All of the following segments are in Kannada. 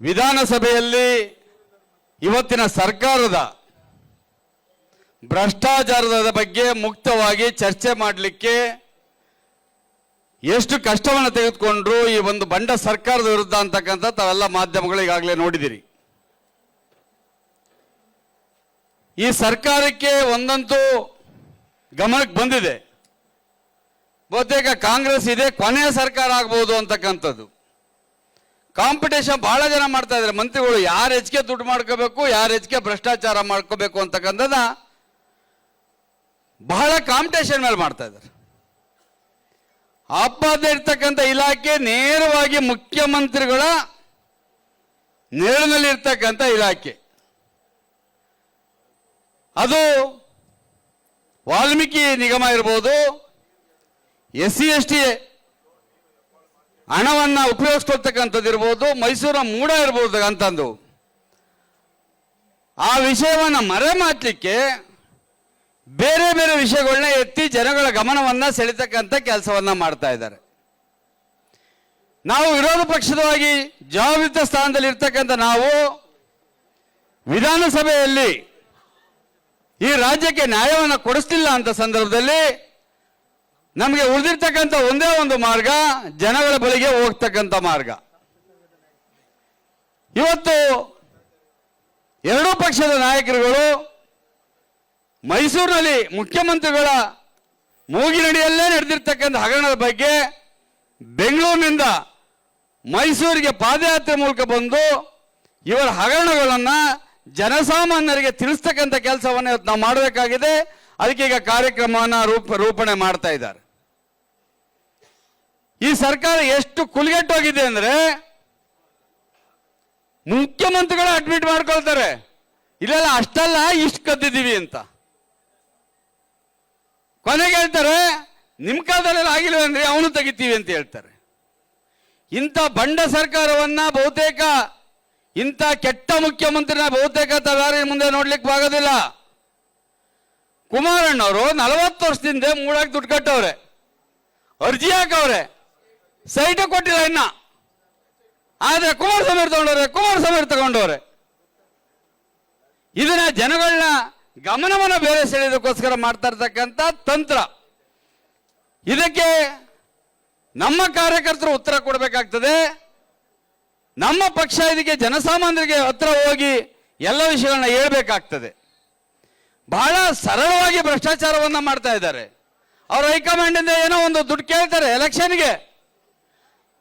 ವಿಧಾನಸಭೆಯಲ್ಲಿ ಇವತ್ತಿನ ಸರ್ಕಾರದ ಭ್ರಷ್ಟಾಚಾರದ ಬಗ್ಗೆ ಮುಕ್ತವಾಗಿ ಚರ್ಚೆ ಮಾಡಲಿಕ್ಕೆ ಎಷ್ಟು ಕಷ್ಟವನ್ನು ತೆಗೆದುಕೊಂಡ್ರು ಈ ಒಂದು ಬಂಡ ಸರ್ಕಾರದ ವಿರುದ್ಧ ಅಂತಕ್ಕಂಥ ತಾವೆಲ್ಲ ಮಾಧ್ಯಮಗಳು ಈಗಾಗಲೇ ನೋಡಿದಿರಿ. ಈ ಸರ್ಕಾರಕ್ಕೆ ಒಂದಂತೂ ಗಮನಕ್ಕೆ ಬಂದಿದೆ. ಬಹುತೇಕ ಕಾಂಗ್ರೆಸ್ ಇದೆ ಕೊನೆಯ ಸರ್ಕಾರ ಆಗ್ಬೋದು ಅಂತಕ್ಕಂಥದ್ದು. ಕಾಂಪಿಟೇಷನ್ ಬಹಳ ಜನ ಮಾಡ್ತಾ ಇದ್ದಾರೆ. ಮಂತ್ರಿಗಳು ಯಾರು ಹೆಚ್ಚಿಗೆ ದುಡ್ಡು ಮಾಡ್ಕೋಬೇಕು, ಯಾರು ಹೆಚ್ಚಿಗೆ ಭ್ರಷ್ಟಾಚಾರ ಮಾಡ್ಕೋಬೇಕು ಅಂತಕ್ಕಂಥದ್ದನ್ನ ಬಹಳ ಕಾಂಪಿಟೇಷನ್ ಮೇಲೆ ಮಾಡ್ತಾ ಇದ್ದಾರೆ. ಹಬ್ಬದ ಇರ್ತಕ್ಕಂಥ ಇಲಾಖೆ ನೇರವಾಗಿ ಮುಖ್ಯಮಂತ್ರಿಗಳ ನೆರಳಿನಲ್ಲಿರ್ತಕ್ಕಂಥ ಇಲಾಖೆ. ಅದು ವಾಲ್ಮೀಕಿ ನಿಗಮ ಇರ್ಬೋದು ಎಸ್ ಸಿ ಎಸ್ ಟಿ ಹಣವನ್ನ ಉಪಯೋಗಿಸ್ಕೊಳ್ತಕ್ಕಂಥದ್ದು ಇರ್ಬೋದು, ಮೈಸೂರ ಮೂಡ ಇರ್ಬೋದು ಅಂತಂದು. ಆ ವಿಷಯವನ್ನ ಮರೆಮಾಚಲಿಕ್ಕೆ ಬೇರೆ ಬೇರೆ ವಿಷಯಗಳನ್ನ ಎತ್ತಿ ಜನಗಳ ಗಮನವನ್ನು ಸೆಳೆತಕ್ಕಂಥ ಕೆಲಸವನ್ನ ಮಾಡ್ತಾ ಇದ್ದಾರೆ. ನಾವು ವಿರೋಧ ಪಕ್ಷದವಾಗಿ ಜವಾಬ್ದಾರಿತ ಸ್ಥಾನದಲ್ಲಿ ಇರ್ತಕ್ಕಂಥ ನಾವು ವಿಧಾನಸಭೆಯಲ್ಲಿ ಈ ರಾಜ್ಯಕ್ಕೆ ನ್ಯಾಯವನ್ನು ಕೊಡಿಸ್ಲಿಲ್ಲ ಅಂತ ಸಂದರ್ಭದಲ್ಲಿ ನಮಗೆ ಉಳಿದಿರ್ತಕ್ಕಂಥ ಒಂದೇ ಒಂದು ಮಾರ್ಗ, ಜನಗಳ ಬಳಿಗೆ ಹೋಗ್ತಕ್ಕಂಥ ಮಾರ್ಗ. ಇವತ್ತು ಎರಡೂ ಪಕ್ಷದ ನಾಯಕರುಗಳು ಮೈಸೂರಿನಲ್ಲಿ ಮುಖ್ಯಮಂತ್ರಿಗಳ ಮೂಗಿನಡಿಯಲ್ಲೇ ನಡೆದಿರ್ತಕ್ಕಂಥ ಹಗರಣದ ಬಗ್ಗೆ ಬೆಂಗಳೂರಿನಿಂದ ಮೈಸೂರಿಗೆ ಪಾದಯಾತ್ರೆ ಮೂಲಕ ಬಂದು ಇವರ ಹಗರಣಗಳನ್ನು ಜನಸಾಮಾನ್ಯರಿಗೆ ತಿಳಿಸ್ತಕ್ಕಂಥ ಕೆಲಸವನ್ನು ಇವತ್ತು ನಾವು ಮಾಡಬೇಕಾಗಿದೆ. ಅದಕ್ಕೆ ಈಗ ಕಾರ್ಯಕ್ರಮವನ್ನು ರೂಪ, ರೂಪಣೆ ಮಾಡ್ತಾ ಇದ್ದಾರೆ. ಈ ಸರ್ಕಾರ ಎಷ್ಟು ಕುಲಿಗೆಟ್ಟೋಗಿದೆ ಅಂದ್ರೆ ಮುಖ್ಯಮಂತ್ರಿಗಳು ಅಡ್ಮಿಟ್ ಮಾಡ್ಕೊಳ್ತಾರೆ. ಇಲ್ಲೆಲ್ಲ ಅಷ್ಟಲ್ಲ, ಇಷ್ಟು ಕದ್ದಿದ್ದೀವಿ ಅಂತ. ಕೊನೆಗೆ ಹೇಳ್ತಾರೆ ನಿಮ್ಮ ಕಾಲದಲ್ಲೆಲ್ಲ ಆಗಿಲ್ಲ ಅಂದ್ರೆ ಅವನು ತೆಗಿತೀವಿ ಅಂತ ಹೇಳ್ತಾರೆ. ಇಂಥ ಬಂಡ ಸರ್ಕಾರವನ್ನ ಬಹುತೇಕ, ಇಂಥ ಕೆಟ್ಟ ಮುಖ್ಯಮಂತ್ರಿನ ಬಹುತೇಕ ತಲಾರಿ ಮುಂದೆ ನೋಡ್ಲಿಕ್ಕೆ ಆಗೋದಿಲ್ಲ. ಕುಮಾರಣ್ಣವರು ನಲವತ್ತು ವರ್ಷದಿಂದ ಮೂಡಾಗಿ ದುಡ್ಡು ಕಟ್ಟವ್ರೆ. ಅರ್ಜಿ ಹಾಕವ್ರೆ. ಸೈಟ್ ಕೊಟ್ಟಿಲ್ಲ ಇನ್ನ. ಆದ್ರೆ ಕುಮಾರಸ್ವಾಮಿ ತಗೊಂಡವ್ರೆ ಕುಮಾರಸ್ವಾಮಿ ತಗೊಂಡವ್ರೆ. ಇದನ್ನ ಜನಗಳನ್ನ ಗಮನವನ್ನು ಬೇರೆ ಸೆಳೆಯೋದಕ್ಕೋಸ್ಕರ ಮಾಡ್ತಾ ಇರ್ತಕ್ಕಂಥ ತಂತ್ರ. ಇದಕ್ಕೆ ನಮ್ಮ ಕಾರ್ಯಕರ್ತರು ಉತ್ತರ ಕೊಡಬೇಕಾಗ್ತದೆ. ನಮ್ಮ ಪಕ್ಷ ಇದಕ್ಕೆ ಜನಸಾಮಾನ್ಯರಿಗೆ ಹತ್ರ ಹೋಗಿ ಎಲ್ಲ ವಿಷಯಗಳನ್ನ ಹೇಳ್ಬೇಕಾಗ್ತದೆ. ಬಹಳ ಸರಳವಾಗಿ ಭ್ರಷ್ಟಾಚಾರವನ್ನ ಮಾಡ್ತಾ ಇದ್ದಾರೆ. ಅವ್ರ ಹೈಕಮಾಂಡಿಂದ ಏನೋ ಒಂದು ದುಡ್ಡು ಕೇಳ್ತಾರೆ, ಎಲೆಕ್ಷನ್ಗೆ.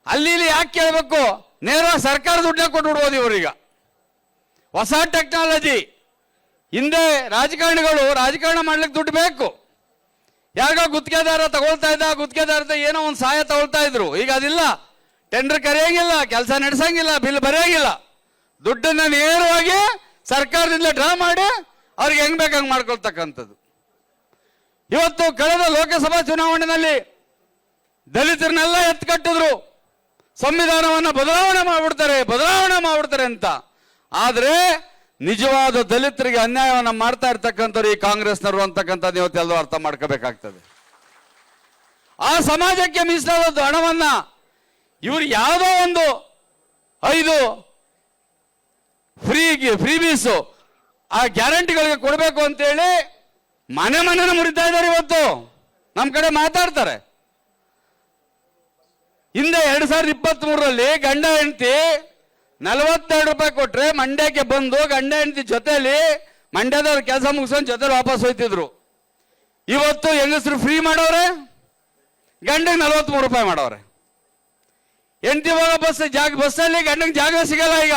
ಅಲ್ಲಿ ಇಲ್ಲಿ ಯಾಕೆ ಕೇಳಬೇಕು? ನೇರ ಸರ್ಕಾರ ಕೊಟ್ಟು ಕೊಟ್ಬಿಡ್ಬೋದು ಇವರೀಗ. ಹೊಸ ಟೆಕ್ನಾಲಜಿ ಹಿಂದೆ ರಾಜಕಾರಣಿಗಳು ರಾಜಕಾರಣ ಮಾಡ್ಲಿಕ್ಕೆ ದುಡ್ಡು ಬೇಕು. ಯಾರಿಗೋ ಗುತ್ತಿಗೆದಾರ ತಗೊಳ್ತಾ ಇದ್ದ ಗುತ್ತಿಗೆದಾರದ ಏನೋ ಒಂದು ಸಹಾಯ ತಗೊಳ್ತಾ ಇದ್ರು. ಈಗ ಅದಿಲ್ಲ. ಟೆಂಡರ್ ಕರೆಯಂಗಿಲ್ಲ, ಕೆಲಸ ನಡೆಸಂಗಿಲ್ಲ, ಬಿಲ್ ಬರೆಯಂಗಿಲ್ಲ. ದುಡ್ಡನ್ನ ನೇರವಾಗಿ ಸರ್ಕಾರದಿಂದ ಡ್ರಾ ಮಾಡಿ ಅವ್ರಿಗೆ ಹೆಂಗ್ ಬೇಕು ಹಂಗ್ ಮಾಡ್ಕೊಳ್ತಕ್ಕಂಥದ್ದು. ಇವತ್ತು ಕಳೆದ ಲೋಕಸಭಾ ಚುನಾವಣೆಯಲ್ಲಿ ದಲಿತರನ್ನೆಲ್ಲ ಎತ್ಕಟ್ಟಿದ್ರು ಸಂವಿಧಾನವನ್ನ ಬದಲಾವಣೆ ಮಾಡ್ಬಿಡ್ತಾರೆ ಬದಲಾವಣೆ ಮಾಡ್ಬಿಡ್ತಾರೆ ಅಂತ. ಆದರೆ ನಿಜವಾದ ದಲಿತರಿಗೆ ಅನ್ಯಾಯವನ್ನ ಮಾಡ್ತಾ ಇರ್ತಕ್ಕಂಥವ್ರು ಈ ಕಾಂಗ್ರೆಸ್ನವರು ಅಂತಕ್ಕಂಥದ್ದು ಇವತ್ತು ಎಲ್ಲೋ ಅರ್ಥ ಮಾಡ್ಕೋಬೇಕಾಗ್ತದೆ. ಆ ಸಮಾಜಕ್ಕೆ ಮೀಸಲಾದ ಹಣವನ್ನ ಇವರು ಯಾವುದೋ ಒಂದು ಐದು ಫ್ರೀ ಫ್ರೀ ಬೀಸು ಆ ಗ್ಯಾರಂಟಿಗಳಿಗೆ ಕೊಡಬೇಕು ಅಂತೇಳಿ ಮನೆ ಮನೆನ ಮುರಿತಾ ಇದ್ದಾರೆ ಇವತ್ತು. ನಮ್ಮ ಕಡೆ ಮಾತಾಡ್ತಾರೆ. ಹಿಂದೆ ಎರಡು ಸಾವಿರದ ಇಪ್ಪತ್ತ್ ಮೂರರಲ್ಲಿ ಗಂಡ ಹೆಂಡತಿ ನಲವತ್ತೆರಡು ರೂಪಾಯಿ ಕೊಟ್ರೆ ಮಂಡ್ಯಕ್ಕೆ ಬಂದು ಗಂಡ ಹೆಂಡತಿ ಜೊತೆಲಿ ಮಂಡ್ಯದವ್ರ ಕೆಲಸ ಮುಗಿಸ್ಕೊಂಡು ಜೊತೆಲಿ ವಾಪಸ್ ಹೋಯ್ತಿದ್ರು. ಇವತ್ತು ಹೆಂಗಸರು ಫ್ರೀ ಮಾಡೋರೆ? ಗಂಡಗೆ ನಲವತ್ಮೂರು ರೂಪಾಯಿ ಮಾಡೋರೆ. ಹೆಂಡತಿ ಹೋಗೋ ಬಸ್, ಜಾಗ, ಬಸ್ಸಲ್ಲಿ ಗಂಡಂಗೆ ಜಾಗ ಸಿಗಲ್ಲ ಈಗ.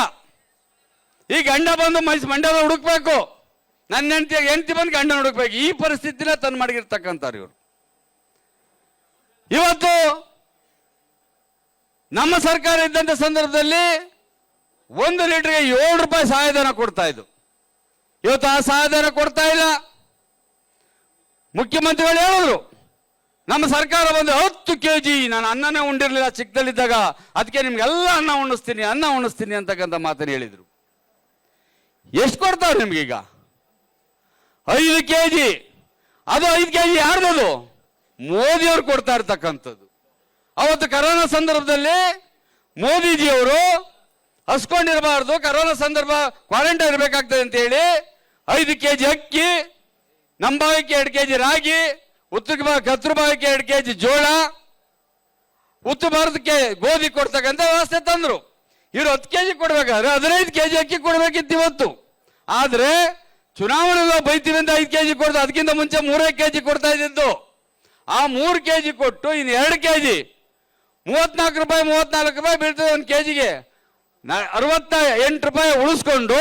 ಈ ಗಂಡ ಬಂದು ಮೈಸ್ ಮಂಡ್ಯದ ಹುಡುಕ್ಬೇಕು. ನನ್ನ ಹೆಂಡತಿ ಹೆಂಡತಿ ಬಂದು ಗಂಡ ಹುಡುಕ್ಬೇಕು. ಈ ಪರಿಸ್ಥಿತಿನ ತಂದು ಮಾಡಿರ್ತಕ್ಕಂಥವ್ರು ಇವರು. ಇವತ್ತು ನಮ್ಮ ಸರ್ಕಾರ ಇದ್ದಂಥ ಸಂದರ್ಭದಲ್ಲಿ ಒಂದು ಲೀಟರ್ಗೆ ಏಳು ರೂಪಾಯಿ ಸಹಾಯಧನ ಕೊಡ್ತಾ ಇದ್ದು. ಇವತ್ತು ಆ ಸಹಾಯಧನ ಕೊಡ್ತಾ ಇಲ್ಲ. ಮುಖ್ಯಮಂತ್ರಿಗಳು ಹೇಳಿದ್ರು ನಮ್ಮ ಸರ್ಕಾರ ಬಂದು ಹತ್ತು ಕೆ ಜಿ ನಾನು ಅನ್ನನೇ ಉಂಡಿರಲಿಲ್ಲ ಚಿಕ್ಕದಲ್ಲಿದ್ದಾಗ, ಅದಕ್ಕೆ ನಿಮ್ಗೆಲ್ಲ ಅನ್ನ ಉಣಿಸ್ತೀನಿ ಅನ್ನ ಉಣಿಸ್ತೀನಿ ಅಂತಕ್ಕಂಥ ಮಾತನ್ನು ಹೇಳಿದರು. ಎಷ್ಟು ಕೊಡ್ತಾರೆ ನಿಮ್ಗೀಗ? ಐದು ಕೆ ಜಿ ಅದು ಐದು ಕೆ ಜಿ ಯಾರ್ದದು? ಮೋದಿಯವ್ರು ಕೊಡ್ತಾ ಇರ್ತಕ್ಕಂಥದ್ದು. ಅವತ್ತು ಕರೋನಾ ಸಂದರ್ಭದಲ್ಲಿ ಮೋದಿಜಿಯವರು ಹಸ್ಕೊಂಡಿರಬಾರ್ದು. ಕರೋನಾ ಸಂದರ್ಭ ಕ್ವಾರಂಟೈನ್ ಇರಬೇಕಾಗ್ತದೆ ಅಂತ ಹೇಳಿ ಐದು ಕೆ ಜಿ ಅಕ್ಕಿ ಭಾಗಕ್ಕೆ ಎರಡು ಕೆ ಜಿ ರಾಗಿ ಉತ್ತರ ಹತ್ರ ಭಾಗಕ್ಕೆ ಎರಡು ಕೆ ಜಿ ಜೋಳ ಉತ್ತರ ಭಾರತಕ್ಕೆ ಗೋಧಿ ಕೊಡ್ತಕ್ಕಂಥ ವ್ಯವಸ್ಥೆ ತಂದ್ರು. ಇವರು ಹತ್ತು ಕೆ ಜಿ ಕೊಡ್ಬೇಕಾದ್ರೆ ಹದಿನೈದು ಕೆ ಜಿ ಅಕ್ಕಿ ಕೊಡ್ಬೇಕಿತ್ತು ಇವತ್ತು. ಆದರೆ ಚುನಾವಣೆಲ್ಲ ಬೈತೀವಿ ಅಂತ ಐದು ಕೆ ಜಿ ಕೊಡ್ತಾ ಅದಕ್ಕಿಂತ ಮುಂಚೆ ಮೂರೇ ಕೆ ಜಿ ಕೊಡ್ತಾ ಇದ್ದಿದ್ದು. ಆ ಮೂರು ಕೆ ಜಿ ಕೊಟ್ಟು ಇನ್ನು ಎರಡು ಕೆ ಜಿ ಮೂವತ್ನಾಲ್ಕು ರೂಪಾಯಿ ಮೂವತ್ನಾಲ್ಕು ರೂಪಾಯಿ ಬೀಳ್ತದೆ ಒಂದು ಕೆ ಜಿಗೆ ಅರವತ್ತ ಎಂಟು ರೂಪಾಯಿ ಉಳಿಸ್ಕೊಂಡು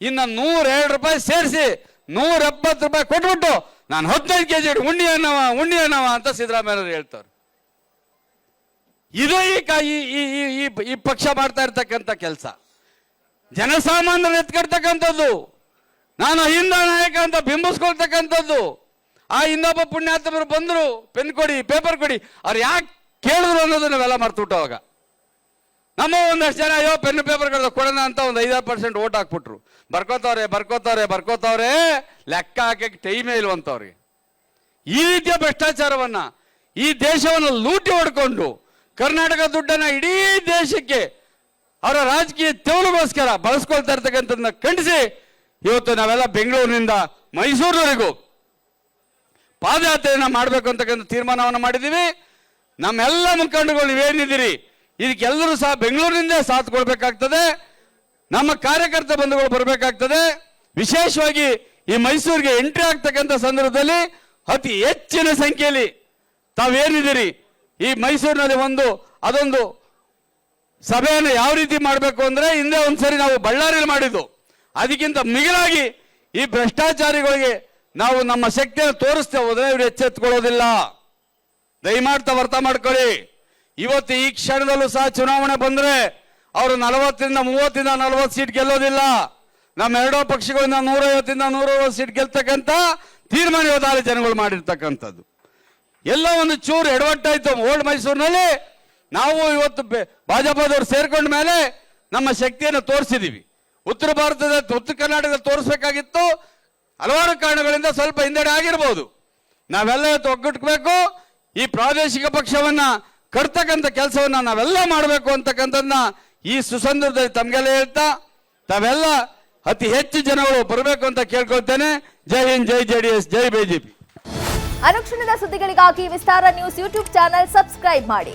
ಇನ್ನು ನೂರ ಎರಡು ರೂಪಾಯಿ ಸೇರಿಸಿ ನೂರ ಎಪ್ಪತ್ತು ರೂಪಾಯಿ ಕೊಟ್ಬಿಟ್ಟು ನಾನು ಹದಿನೈದು ಕೆ ಜಿ ಉಣ್ಣಿ ಅನ್ನವ ಉಣ್ಣಿ ಅನ್ನವ ಅಂತ ಸಿದ್ದರಾಮಯ್ಯವ್ರು ಹೇಳ್ತಾರೆ. ಇದೇ ಈ ಕ- ಈ, ಈ- ಈ- ಈ- ಈ ಪಕ್ಷ ಮಾಡ್ತಾ ಇರ್ತಕ್ಕಂಥ ಕೆಲಸ. ಜನಸಾಮಾನ್ಯರು ಎತ್ಕಡ್ತಕ್ಕಂಥದ್ದು. ನಾನು ಅಹಿಂದ ನಾಯಕ ಅಂತ ಬಿಂಬಿಸ್ಕೊಳ್ತಕ್ಕಂಥದ್ದು. ಆ ಇನ್ನೊಬ್ಬ ಪುಣ್ಯಾತ್ಮರು ಬಂದರು, ಪೆನ್ ಕೊಡಿ, ಪೇಪರ್ ಕೊಡಿ, ಅವ್ರು ಯಾಕೆ ಕೇಳಿದ್ರು ಅನ್ನೋದು ನಾವೆಲ್ಲ ಮರ್ತು ಅವಾಗ ನಮ್ಮ ಒಂದಷ್ಟು ಜನ, ಅಯ್ಯೋ ಪೆನ್ ಪೇಪರ್ ಕೊಡೋಣ ಅಂತ ಒಂದು ಐದಾರು ಪರ್ಸೆಂಟ್ ಓಟ್ ಹಾಕ್ಬಿಟ್ರು. ಬರ್ಕೋತಾವ್ರೆ ಬರ್ಕೋತಾವ್ರೆ, ಬರ್ಕೋತವ್ರೆ, ಲೆಕ್ಕ ಹಾಕಕ್ಕೆ ಟೈಮೇ ಇಲ್ವಂತವ್ರಿಗೆ. ಈ ರೀತಿಯ ಭ್ರಷ್ಟಾಚಾರವನ್ನ, ಈ ದೇಶವನ್ನು ಲೂಟಿ ಹೊಡ್ಕೊಂಡು, ಕರ್ನಾಟಕ ದುಡ್ಡನ್ನ ಇಡೀ ದೇಶಕ್ಕೆ ಅವರ ರಾಜಕೀಯ ತೆವಳಿಗೋಸ್ಕರ ಬಳಸ್ಕೊಳ್ತಾ ಇರ್ತಕ್ಕಂಥದ್ದನ್ನ ಖಂಡಿಸಿ, ಇವತ್ತು ನಾವೆಲ್ಲ ಬೆಂಗಳೂರಿನಿಂದ ಮೈಸೂರಿನವರೆಗೂ ಪಾದಯಾತ್ರೆಯನ್ನು ಮಾಡಬೇಕು ಅಂತಕ್ಕಂಥ ತೀರ್ಮಾನವನ್ನು ಮಾಡಿದ್ದೀವಿ. ನಮ್ಮೆಲ್ಲ ಮುಖಂಡಗಳು ನೀವೇನಿದ್ದೀರಿ? ಇದಕ್ಕೆಲ್ಲರೂ ಸಹ ಬೆಂಗಳೂರಿನಿಂದ ಸಾಥ್ ಕೊಡ್ಬೇಕಾಗ್ತದೆ. ನಮ್ಮ ಕಾರ್ಯಕರ್ತ ಬಂಧುಗಳು ಬರಬೇಕಾಗ್ತದೆ. ವಿಶೇಷವಾಗಿ ಈ ಮೈಸೂರಿಗೆ ಎಂಟ್ರಿ ಆಗ್ತಕ್ಕಂಥ ಸಂದರ್ಭದಲ್ಲಿ ಅತಿ ಹೆಚ್ಚಿನ ಸಂಖ್ಯೆಯಲ್ಲಿ ತಾವೇನಿದ್ದೀರಿ? ಈ ಮೈಸೂರಿನಲ್ಲಿ ಒಂದು, ಅದೊಂದು ಸಭೆಯನ್ನು ಯಾವ ರೀತಿ ಮಾಡಬೇಕು ಅಂದರೆ ಹಿಂದೆ ಒಂದ್ಸರಿ ನಾವು ಬಳ್ಳಾರಿಯಲ್ಲಿ ಮಾಡಿದ್ದು. ಅದಕ್ಕಿಂತ ಮಿಗಿಲಾಗಿ ಈ ಭ್ರಷ್ಟಾಚಾರಿಗಳಿಗೆ ನಾವು ನಮ್ಮ ಶಕ್ತಿಯನ್ನು ತೋರಿಸ್ತೇ ಹೋದರೆ ಇವರು ಎಚ್ಚೆತ್ಕೊಳ್ಳೋದಿಲ್ಲ. ದಯಮಾಡ್ತಾ ಅರ್ಥ ಮಾಡ್ಕೊಳ್ಳಿ. ಇವತ್ತು ಈ ಕ್ಷಣದಲ್ಲೂ ಸಹ ಚುನಾವಣೆ ಬಂದ್ರೆ ಅವರು ನಲವತ್ತರಿಂದ ಮೂವತ್ತಿಂದ ನಲವತ್ತು ಸೀಟ್ ಗೆಲ್ಲೋದಿಲ್ಲ. ನಮ್ಮ ಎರಡೋ ಪಕ್ಷಗಳಿಂದ ನೂರೈವತ್ತಿಂದ ನೂರೈವತ್ತು ಸೀಟ್ ಗೆಲ್ತಕ್ಕಂಥ ತೀರ್ಮಾನ ಇವತ್ತು ಜನಗಳು ಮಾಡಿರ್ತಕ್ಕಂಥದ್ದು. ಎಲ್ಲ ಒಂದು ಚೂರು ಎಡವಟ್ಟಾಯ್ತು ಓಲ್ಡ್ ಮೈಸೂರಿನಲ್ಲಿ. ನಾವು ಇವತ್ತು ಭಾಜಪದವರು ಸೇರ್ಕೊಂಡ ಮೇಲೆ ನಮ್ಮ ಶಕ್ತಿಯನ್ನು ತೋರಿಸಿದೀವಿ. ಉತ್ತರ ಭಾರತದ, ಉತ್ತರ ಕರ್ನಾಟಕದಲ್ಲಿ ತೋರಿಸ್ಬೇಕಾಗಿತ್ತು. ಹಲವಾರು ಕಾರಣಗಳಿಂದ ಸ್ವಲ್ಪ ಹಿಂದೆಡೆ ಆಗಿರ್ಬೋದು. ನಾವೆಲ್ಲ ಇವತ್ತು ಒಗ್ಗಟ್ಬೇಕು. ಈ ಪ್ರಾದೇಶಿಕ ಪಕ್ಷವನ್ನ ಕಟ್ತಕ್ಕಂಥ ಕೆಲಸವನ್ನ ನಾವೆಲ್ಲ ಮಾಡಬೇಕು ಅಂತಕ್ಕಂಥದ್ದನ್ನ ಈ ಸುಸಂದರ್ಭದಲ್ಲಿ ತಮಗೆಲ್ಲ ಹೇಳ್ತಾ, ತಾವೆಲ್ಲ ಅತಿ ಹೆಚ್ಚು ಜನಗಳು ಬರಬೇಕು ಅಂತ ಕೇಳ್ಕೊಳ್ತೇನೆ. ಜೈ ಹಿಂದ್, ಜೈ ಜೆ ಡಿ ಎಸ್, ಜೈ ಬಿಜೆಪಿ ಅನುಕ್ಷಣದ ಸುದ್ದಿಗಳಿಗಾಗಿ Vistara news YouTube channel subscribe ಮಾಡಿ.